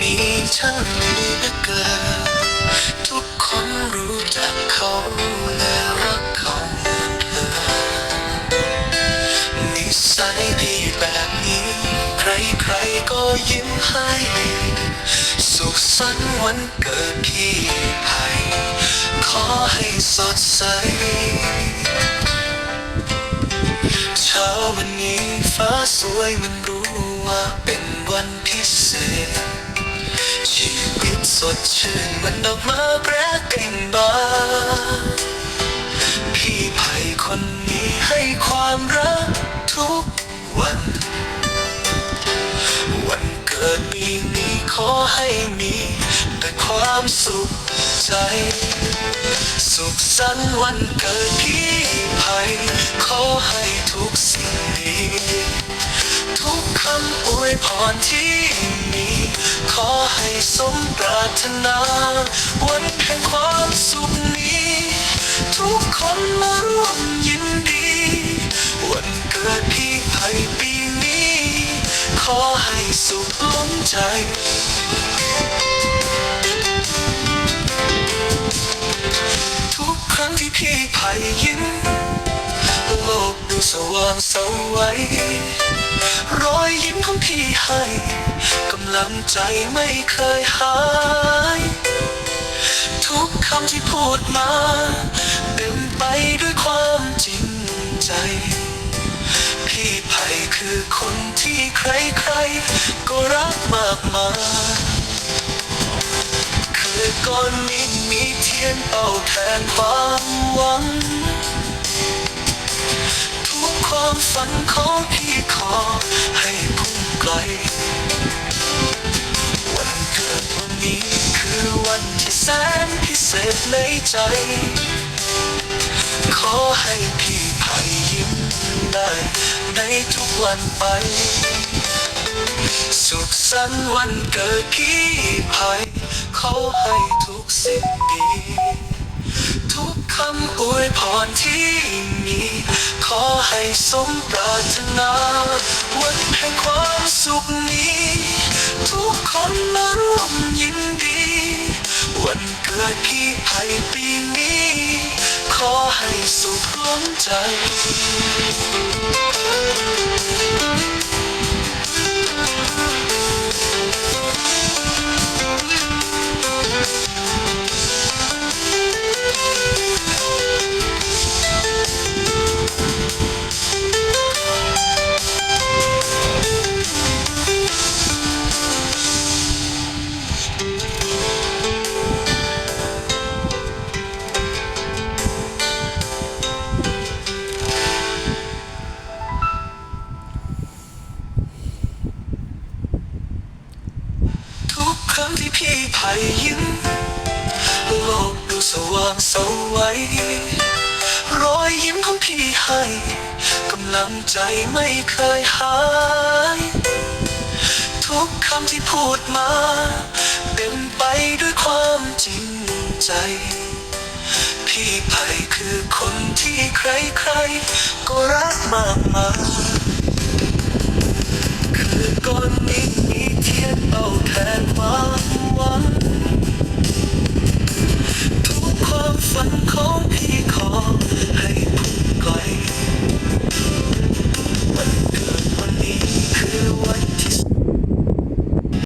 นี้ช่างเหลือเกินทุกคนรู้จักเขาและรักเขาเหมือนเธอนิสัยดีแบบนี้ใครๆก็ยิ้มให้สุขสันต์วันเกิดพี่ไผ่ขอให้สดใสเช้าวันนี้ฟ้าสวยมันรู้ว่าเป็นวันพิเศษ ชีวิตสดชื่นมันดอกไม้แปรเก่งบานพี่ไผ่คนนี้ให้ความรักทุกวัน วันเกิดปีนี้ขอให้มี แต่ความสุขใจ สุขสันต์วันเกิดพี่ไผ่ขอให้ทุกสิ่งดี ทุกคำอวยพรที่ ขอให้สมปรารถนา วันแห่งความสุขนี้ ทุกคนมาร่วมยินดี วันเกิดพี่ไผ่ปีนี้ ขอให้สุขล้นใจทุกครั้งที่พี่ไผ่ยิ้มโลกดูสว่างสวัยรอยยิ้มของพี่ให้ำลังใจไม่เคยหาย ทุกคำที่พูดมาเต็มไปด้วยความจริงใจ พี่ไผ่คือคนที่ใครๆ ก็รักมากมายคือก้อนนี้มีเทียนเป่าแทนความหวัง ทุกความฝันของพี่ขอ ในใจ ขอให้พี่ไผ่ยิ้มได้ ในทุกวันไป สุขสันต์วันเกิดพี่ไผ่ขาให้ทุกสิ่งดี ทุกคำอวยพรที่มี ขอให้สมปรารถนา วันแห่งความสุขนี้ ทุกคนมาร่วมยินดี วันเกิดพี่ไผ่ปีนี้ ขอให้สุขล้นใจ ครั้งที่พี่ไผ่ยิ้มโลกดูสว่างสวัยรอยยิ้มของพี่ให้กำลังใจไม่เคยหาย ทุกคำที่พูดมาเต็มไปด้วยความจริงใจ พี่ไผ่คือคนที่ใครๆ ก็รักมากมายคือก่อน